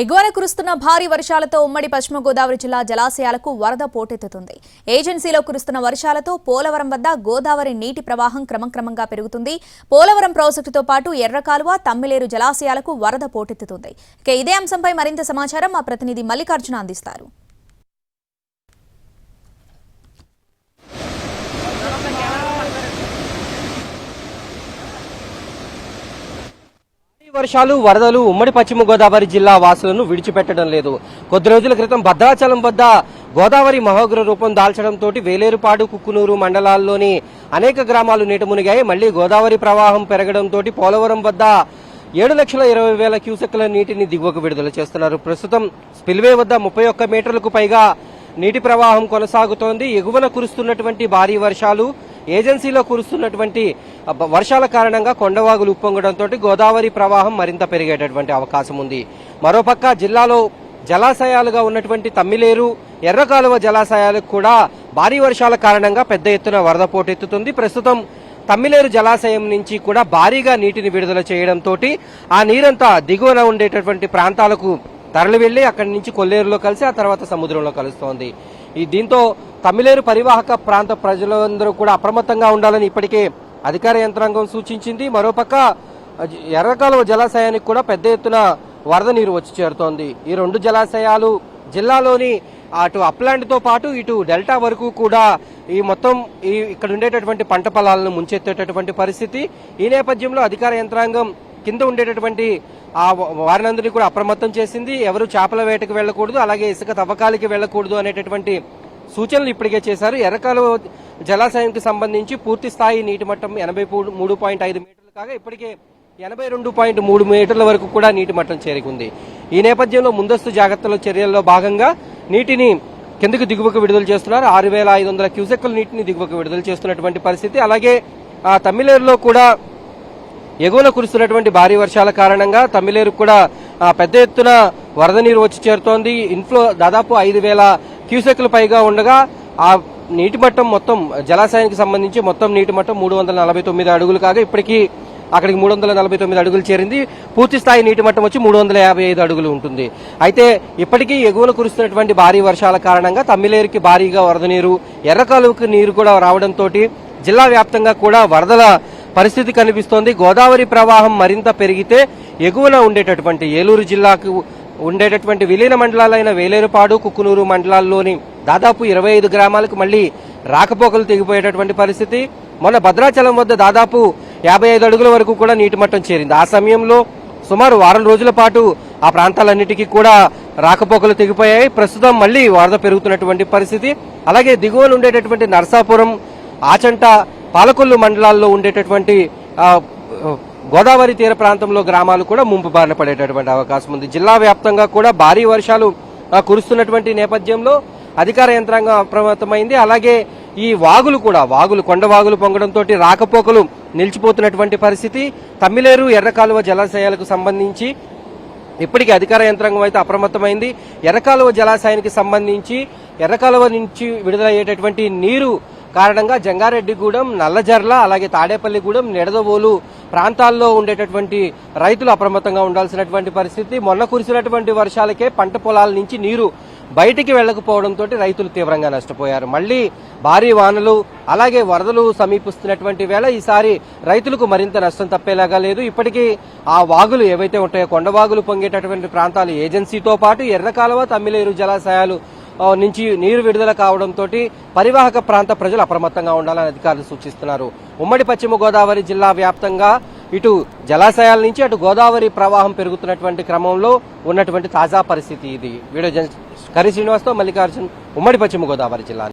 ఎగువన కురుస్తున్న భారీ వర్షాలతో ఉమ్మడి పశ్చిమ గోదావరి జిల్లా జలాశయాలకు వరద పోటెత్తుతుంది. ఏజెన్సీలో కురుస్తున్న వర్షాలతో పోలవరం వద్ద గోదావరి నీటి ప్రవాహం క్రమక్రమంగా పెరుగుతుంది. పోలవరం ప్రాజెక్టుతో పాటు ఎర్రకాలువ తమ్మిలేరు జలాశయాలకు వరద పోటెత్తుతుంది. ఇక ఇదే అంశంపై మరింత సమాచారం మా ప్రతినిధి మల్లికార్జున అందిస్తారు భారీ వర్షాలు వరదలు ఉమ్మడి పశ్చిమ గోదావరి జిల్లా వాసులను విడిచిపెట్టడం లేదు. కొద్ది రోజుల క్రితం భద్రాచలం వద్ద గోదావరి మహోగ్ర రూపం దాల్చడంతో వేలేరుపాడు కుక్కునూరు మండలాల్లోని అనేక గ్రామాలు నీట మునిగాయి. మళ్ళీ గోదావరి ప్రవాహం పెరగడంతో పోలవరం వద్ద ఏడు లక్షల ఇరవై వేల క్యూసెక్ల నీటిని దిగువకు విడుదల చేస్తున్నారు. ప్రస్తుతం స్పిల్వే వద్ద ముప్పై ఒక్క మీటర్లకు పైగా నీటి ప్రవాహం కొనసాగుతోంది. ఎగువన కురుస్తున్నటువంటి భారీ వర్షాలు ఏజెన్సీలో కురుస్తున్నటువంటి వర్షాల కారణంగా కొండవాగులు ఉప్పొంగడంతో గోదావరి ప్రవాహం మరింత పెరిగేటటువంటి అవకాశం ఉంది. మరోపక్క జిల్లాలో జలాశయాలుగా ఉన్నటువంటి తమ్మిలేరు ఎర్రకాలువ జలాశయాలకు కూడా భారీ వర్షాల కారణంగా పెద్ద ఎత్తున వరద పోటెత్తుతుంది. ప్రస్తుతం తమ్మిలేరు జలాశయం నుంచి కూడా భారీగా నీటిని విడుదల చేయడంతో ఆ నీరంతా దిగువన ఉండేటటువంటి ప్రాంతాలకు తరలి వెళ్ళి అక్కడి నుంచి కొల్లేరులో కలిసి ఆ తర్వాత సముద్రంలో కలుస్తోంది. ఈ దీంతో తమిళేరు పరివాహక ప్రాంత ప్రజలందరూ కూడా అప్రమత్తంగా ఉండాలని ఇప్పటికే అధికార యంత్రాంగం సూచించింది. మరోపక్క ఎర్రకాలువ జలాశయానికి కూడా పెద్ద ఎత్తున వరద నీరు వచ్చి చేరుతోంది. ఈ రెండు జలాశయాలు జిల్లాలోని అటు అప్లాండ్తో పాటు ఇటు డెల్టా వరకు కూడా ఈ మొత్తం ఈ ఇక్కడ ఉండేటటువంటి పంట పొలాలను ముంచెత్తేటటువంటి పరిస్థితి. ఈ నేపథ్యంలో అధికార యంత్రాంగం కింద ఉండేటటువంటి ఆ వారినందరినీ కూడా అప్రమత్తం చేసింది. ఎవరు చేపల వేటకు వెళ్ళకూడదు అలాగే ఇసుక తవ్వకాలకి వెళ్ళకూడదు అనేటటువంటి సూచనలు ఇప్పటికే చేశారు. ఎర్రకాలు జలాశయానికి సంబంధించి పూర్తి స్థాయి నీటి మట్టం ఎనభై మూడు పాయింట్ ఐదు మీటర్లు కాగా ఇప్పటికే ఎనభై రెండు పాయింట్ మూడు మీటర్ల వరకు కూడా నీటి మట్టం చేరుకుంది. ఈ నేపథ్యంలో ముందస్తు జాగ్రత్తల చర్యల్లో భాగంగా నీటిని కిందకు దిగువకు విడుదల చేస్తున్నారు. ఆరు వేల ఐదు వందల క్యూసెక్కుల నీటిని దిగువకు విడుదల చేస్తున్నటువంటి పరిస్థితి. అలాగే ఆ తమిళేరులో కూడా ఎగువన కురుస్తున్నటువంటి భారీ వర్షాల కారణంగా తమిళేరుకు కూడా పెద్ద ఎత్తున వరద నీరు వచ్చి చేరుతోంది. ఇన్ఫ్లో దాదాపు ఐదు వేల క్యూసెక్లు పైగా ఉండగా ఆ నీటి మట్టం మొత్తం జలాశయానికి సంబంధించి మొత్తం నీటి మట్టం మూడు వందల నలభై తొమ్మిది అడుగులు కాగా ఇప్పటికీ అక్కడికి మూడు వందల నలభై తొమ్మిది అడుగులు చేరింది. పూర్తి స్థాయి నీటి మట్టం వచ్చి మూడు వందల యాభై ఐదు అడుగులు ఉంటుంది. అయితే ఇప్పటికీ ఎగువన కురుస్తున్నటువంటి భారీ వర్షాల కారణంగా తమ్మిలేరుకి భారీగా వరద నీరు ఎర్రకాలువకు నీరు కూడా రావడంతో జిల్లా వ్యాప్తంగా కూడా వరదల పరిస్థితి కనిపిస్తోంది. గోదావరి ప్రవాహం మరింత పెరిగితే ఎగువన ఉండేటటువంటి ఏలూరు జిల్లాకు ఉండేటటువంటి విలీన మండలాలైన వేలేరుపాడు కుక్కునూరు మండలాల్లోని దాదాపు ఇరవై ఐదు గ్రామాలకు మళ్ళీ రాకపోకలు తెగిపోయేటటువంటి పరిస్థితి. మొన్న భద్రాచలం వద్ద దాదాపు యాభై ఐదు అడుగుల వరకు కూడా నీటి మట్టం చేరింది. ఆ సమయంలో సుమారు వారం రోజుల పాటు ఆ ప్రాంతాలన్నిటికీ కూడా రాకపోకలు తెగిపోయాయి. ప్రస్తుతం మళ్ళీ వరద పెరుగుతున్నటువంటి పరిస్థితి. అలాగే దిగువన ఉండేటటువంటి నరసాపురం ఆచంట పాలకొల్లు మండలాల్లో ఉండేటటువంటి గోదావరి తీర ప్రాంతంలో గ్రామాలు కూడా ముంపు బారిన పడేటటువంటి అవకాశం ఉంది. జిల్లా వ్యాప్తంగా కూడా భారీ వర్షాలు కురుస్తున్నటువంటి నేపథ్యంలో అధికార యంత్రాంగం అప్రమత్తమైంది. అలాగే ఈ వాగులు కూడా వాగులు కొండ వాగులు పొంగడంతో రాకపోకలు నిలిచిపోతున్నటువంటి పరిస్థితి. తమ్మిలేరు ఎర్రకాలువ జలాశయాలకు సంబంధించి ఇప్పటికీ అధికార యంత్రాంగం అయితే అప్రమత్తమైంది. ఎర్రకాలువ జలాశయానికి సంబంధించి ఎర్రకాలువ నుంచి విడుదలయ్యేటటువంటి నీరు కారణంగా జంగారెడ్డిగూడెం నల్లజర్ల అలాగే తాడేపల్లిగూడెం నిడదవోలు ప్రాంతాల్లో ఉండేటటువంటి రైతులు అప్రమత్తంగా ఉండాల్సినటువంటి పరిస్థితి. మొన్న కురిసినటువంటి వర్షాలకే పంట పొలాల నుంచి నీరు బయటికి వెళ్ళకపోవడంతో రైతులు తీవ్రంగా నష్టపోయారు. మళ్ళీ భారీ వానలు అలాగే వరదలు సమీపిస్తున్నటువంటి వేళ ఈసారి రైతులకు మరింత నష్టం తప్పేలాగా లేదు. ఇప్పటికీ ఆ వాగులు ఏవైతే ఉంటాయో కొండవాగులు పొంగేటటువంటి ప్రాంతాలు ఏజెన్సీతో పాటు ఎర్రకాలువ తమ్మిలేరు జలాశయాలు నుంచి నీరు విడుదల కావడంతో పరివాహక ప్రాంత ప్రజలు అప్రమత్తంగా ఉండాలని అధికారులు సూచిస్తున్నారు. ఉమ్మడి పశ్చిమ గోదావరి జిల్లా వ్యాప్తంగా ఇటు జలాశయాల నుంచి అటు గోదావరి ప్రవాహం పెరుగుతున్నటువంటి క్రమంలో ఉన్నటువంటి తాజా పరిస్థితి ఇది. వీడియో కరి శ్రీనివాస్తో మల్లికార్జున్ ఉమ్మడి పశ్చిమ గోదావరి జిల్లా